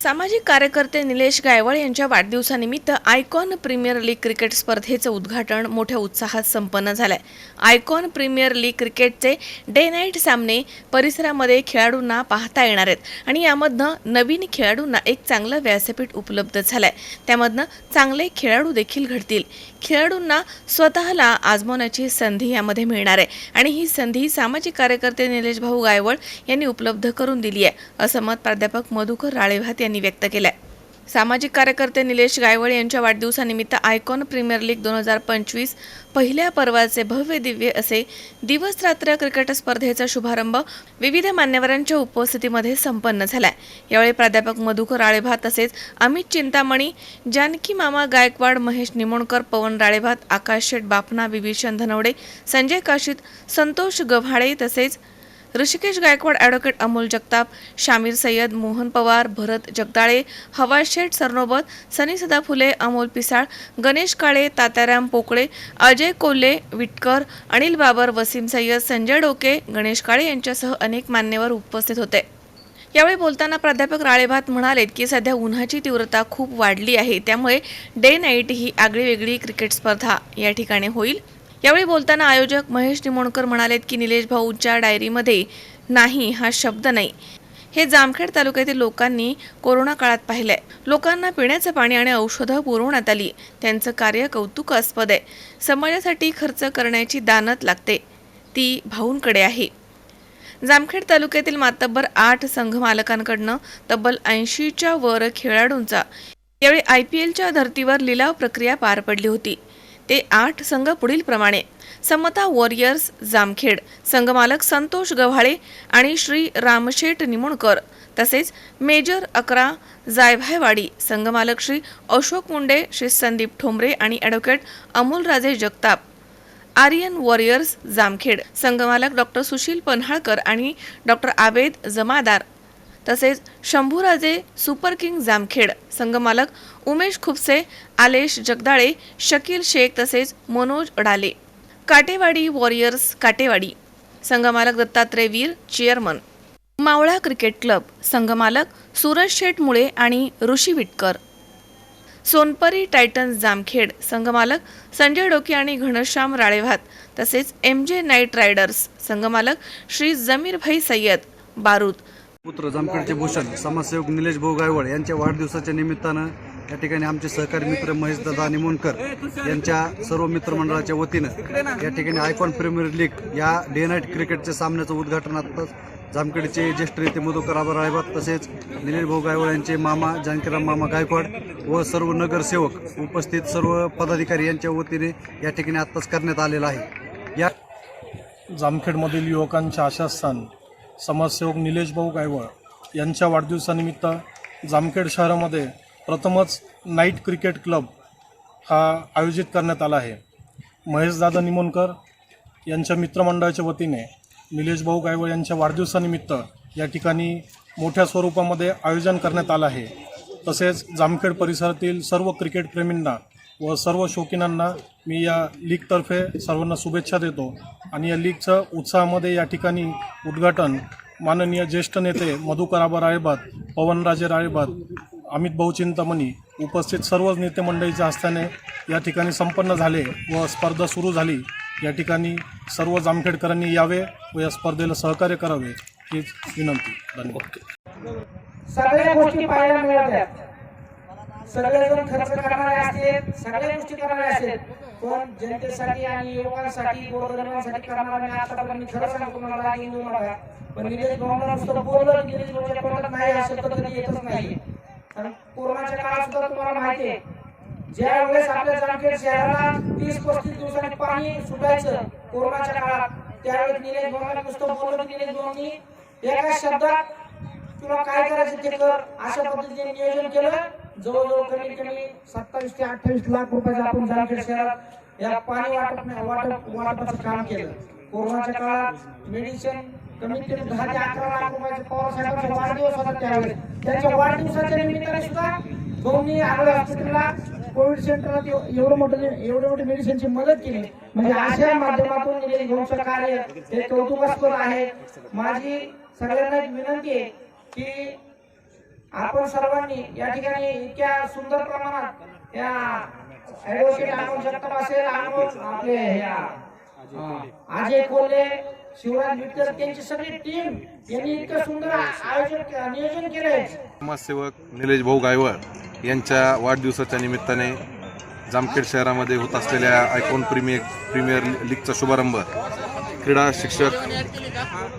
सामाजिक कार्यकर्ते निलेश गायवळ यांच्या वाढदिवसानिमित्त आयकॉन प्रीमियर लीग क्रिकेट स्पर्धेचं उद्घाटन मोठ्या उत्साहात संपन्न झालंय. आयकॉन प्रीमियर लीग क्रिकेटचे डे नाईट सामने परिसरामध्ये खेळाडूंना पाहता येणार आहेत आणि यामधनं नवीन खेळाडूंना एक चांगलं व्यासपीठ उपलब्ध झालंय. त्यामधनं चांगले खेळाडू देखील घडतील. खेळाडूंना स्वतःला आजमावण्याची संधी यामध्ये मिळणार आहे आणि ही संधी सामाजिक कार्यकर्ते निलेश भाऊ गायवळ यांनी उपलब्ध करून दिली आहे असं मत प्राध्यापक मधुकर राळेभात यांनी व्यक्त केलाय. सामाजिक कार्यकर्ते निलेश गायवळ यांच्या वाढदिवसानिमित्त आयकॉन प्रीमियर लीग दोन हजार पंचवीस पहिल्या पर्वाचे भव्य दिव्य असे दिवस रात्र क्रिकेट स्पर्धेचा शुभारंभ विविध मान्यवरांच्या उपस्थितीमध्ये संपन्न झालाय. यावेळी प्राध्यापक मधुकर राळेभात तसेच अमित चिंतामणी जानकी मामा गायकवाड महेश निमोणकर पवन राळेभात आकाश शेठ बापना विभीषण धनवडे संजय काशीत संतोष गव्हाळे तसेच ऋषिकेश गायकवाड ॲडव्होकेट अमोल जगताप शामीर सय्यद मोहन पवार भरत जगदाळे हवा शेठ सरनोबत सनी सदा फुले अमोल पिसाळ गणेश काळे तात्याराम पोकळे अजय कोल्हे विटकर अनिल बाबर वसीम सय्यद संजय डोके गणेश काळे यांच्यासह अनेक मान्यवर उपस्थित होते. यावेळी बोलताना प्राध्यापक राळेभात म्हणालेत की सध्या उन्हाची तीव्रता खूप वाढली आहे. त्यामुळे डे नाईट ही आगळीवेगळी क्रिकेट स्पर्धा या ठिकाणी होईल. यावेळी बोलताना आयोजक महेश निमोणकर म्हणालेत की निलेश भाऊच्या डायरीमध्ये नाही हा शब्द नाही. हे जामखेड तालुक्यातील लोकांनी कोरोना काळात पाहिलंय. लोकांना पिण्याचं पाणी आणि औषधं पुरवण्यात आली. त्यांचं कार्य कौतुकास्पद आहे. समाजासाठी खर्च करण्याची दानत लागते. ती भाऊंकडे आहे. जामखेड तालुक्यातील मातब्बर आठ संघ मालकांकडनं तब्बल ऐंशीच्या वर खेळाडूंचा. यावेळी आय पी एलच्या धर्तीवर लिलाव प्रक्रिया पार पडली होती. ते आठ संघ पुढील प्रमाणे. समता वॉरियर्स जामखेड संघमालक संतोष गव्हाळे आणि श्री रामशेठ निमुणकर तसेच मेजर अकरा जायभायवाडी संघमालक श्री अशोक मुंडे श्री संदीप ठोंबरे आणि ॲडव्होकेट अमोलराजे जगताप. आर्यन वॉरियर्स जामखेड संघमालक डॉक्टर सुशील पन्हाळकर आणि डॉक्टर आवेद जमादार. तसेच शंभूराजे सुपर किंग जामखेड संघमालक उमेश खुपसे आलेश जगदाळे शकील शेख तसेच Manoj Adale Katewadi warriors Katewadi. संघमालक Dattatray Veer chairman. Mavala cricket club संघमालक Suraj Sheth Mule आणि ऋषी विटकर. सोनपरी टायटन्स जामखेड संघमालक संजय डोके आणि घनश्याम राळेभात तसेच एम जे नाईट रायडर्स संघमालक श्री जमीरभाई सय्यद बारूद. पुत्र जामखेडचे भूषण समाजसेवक निलेश भाऊ गायवळ यांच्या वाढदिवसाच्या निमित्तानं या ठिकाणी आमचे सहकारी मित्र महेशदादा निमोणकर यांच्या सर्व मित्रमंडळाच्या वतीनं या ठिकाणी आयकॉन प्रीमियर लीग या डे नाईट क्रिकेटच्या सामन्याचं उद्घाटन आत्ताच जामखेडचे ज्येष्ठ नेते मधुकर आबा रायबाग तसेच निलेश भाऊ गायवळ यांचे मामा जानकीराम मामा गायकवाड व सर्व नगरसेवक उपस्थित सर्व पदाधिकारी यांच्या वतीने या ठिकाणी आत्ताच करण्यात आलेला आहे. या जामखेडमधील युवकांच्या आशास्थान समाजसेवक निलेश भाऊ गायवळ यांच्या वाढदिवसानिमित्त जामखेड शहरामध्ये प्रथमच नाईट क्रिकेट क्लब हा आयोजित करण्यात आला आहे. महेशदादा निमोणकर यांच्या मित्रमंडळाच्या वतीने निलेश भाऊ गायवळ यांच्या वाढदिवसानिमित्त या ठिकाणी मोठ्या स्वरूपामध्ये आयोजन करण्यात आलं आहे. तसेच जामखेड परिसरातील सर्व क्रिकेटप्रेमींना व सर्व शौकीनांना मी या लीगतर्फे सर्वांना शुभेच्छा देतो. आणि या लीगचं उत्साहामध्ये या ठिकाणी उद्घाटन माननीय ज्येष्ठ नेते मधुकर आबा राळेबाद पवनराजे राळेबाद अमित भाऊ चिंतामणी उपस्थित सर्वच नेते मंडळीच्या हस्त्याने या ठिकाणी संपन्न झाले व स्पर्धा सुरू झाली. या ठिकाणी सर्व जामखेडकरांनी यावे व या स्पर्धेला सहकार्य करावे हीच विनंती. धन्यवाद. सगळ्या गोष्टी पाहायला मिळतात सगळेजण खर्च करणारे असतील सगळ्या गोष्टी करणारे असतील पण जनतेसाठी आणि युवकांसाठी गोरगरिबांसाठी करणार मी आतापर्यंत खरं सांगतो मला राग येऊ नका. पण निलेश भाऊंना नुसतं बोललं की निलेश भाऊच्या तोंडात नाही हा शब्द कधी येतच नाही. कारण कोरोनाच्या काळात सुद्धा तुम्हाला माहिती आहे ज्या वेळेस आपल्या जामखेड शहराला तीस पस्तीस दिवसांनी पाणी सुटायचं कोरोनाच्या काळात त्यावेळेस निलेश भाऊंना नुसतं बोललं निलेश भाऊंनी एका शब्दात तुला काय करायचं ते कर अशा पद्धतीने नियोजन केलं. जवळजवळ कमीत कमी सत्तावीस ते अठ्ठावीस लाख रुपयाचा आपण जामखेड शहरात या पाणी वाटप वाटप वाटपाचं काम केलं. कोरोनाच्या काळात मेडिसिन कमीत कमी दहा ते अकरा लाख रुपयाचे पवार साहेबांचा वाढदिवस होता त्यावेळेस. त्यांच्या वाढदिवसाच्या निमित्ताने सुद्धा दोन्ही आरोग्य हॉस्पिटलला कोविड सेंटरला एवढं मोठं एवढे मोठे मेडिसिनची मदत केली. म्हणजे अशा माध्यमातून निलेश भाऊचं कार्य हे कौतुकास्पद आहे. माझी सगळ्यांना एक विनंती आहे की आपण सर्वांनी या ठिकाणी इतक्या सुंदर प्रमाणात या ऍडव्होकेट अमोल जगताप असेल अमोल आपले अजय कोल्हे शिवराज त्यांची सगळी टीम यांनी इतकं सुंदर आयोजन नियोजन केलंय. समाजसेवक निलेश भाऊ गायवळ यांच्या वाढदिवसाच्या निमित्ताने जामखेड शहरामध्ये होत असलेल्या आयकॉन प्रीमियर प्रीमियर लीगचा शुभारंभ क्रीडा शिक्षक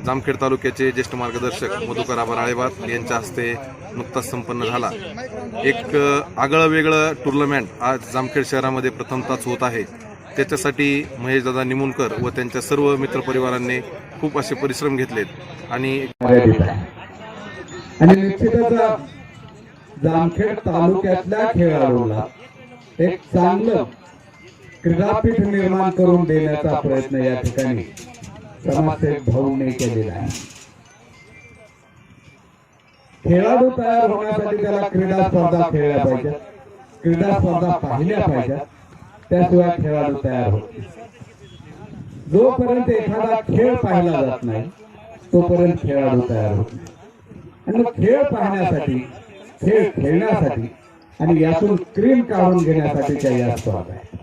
जामखेड तालुक्याचे ज्येष्ठ मार्गदर्शक मधुकर आबा राळेबात यांच्या हस्ते नुकताच संपन्न झाला. एक आगळं वेगळं टुर्नामेंट आज जामखेड शहरामध्ये प्रथमताच होत आहे. त्याच्यासाठी महेशदादा निमुलकर व त्यांच्या सर्व मित्रपरिवारांनी खूप असे परिश्रम घेतलेत आणि आणि जामखेड तालुक्यातल्या खेळाडूला एक चांगलं क्रीडापीठ निर्माण करून देण्याचा प्रयत्न या ठिकाणी समाजसेवक भाऊंनी केलेला आहे. खेळाडू तयार होण्यासाठी त्याला क्रीडा स्पर्धा खेळल्या पाहिजेत. क्रीडा स्पर्धा पाहिल्या पाहिजेत. त्याशिवाय खेळाडू तयार होत नाही. जोपर्यंत एखादा खेळ पाहिला जात नाही तोपर्यंत खेळाडू तयार होत नाही. आणि मग खेळ पाहण्यासाठी खेळ खेळण्यासाठी आणि यातून क्रीम काढून घेण्यासाठी त्या या स्पर्धा आहेत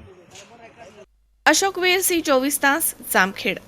अशोक वेल सी चोवीस तास जामखेड.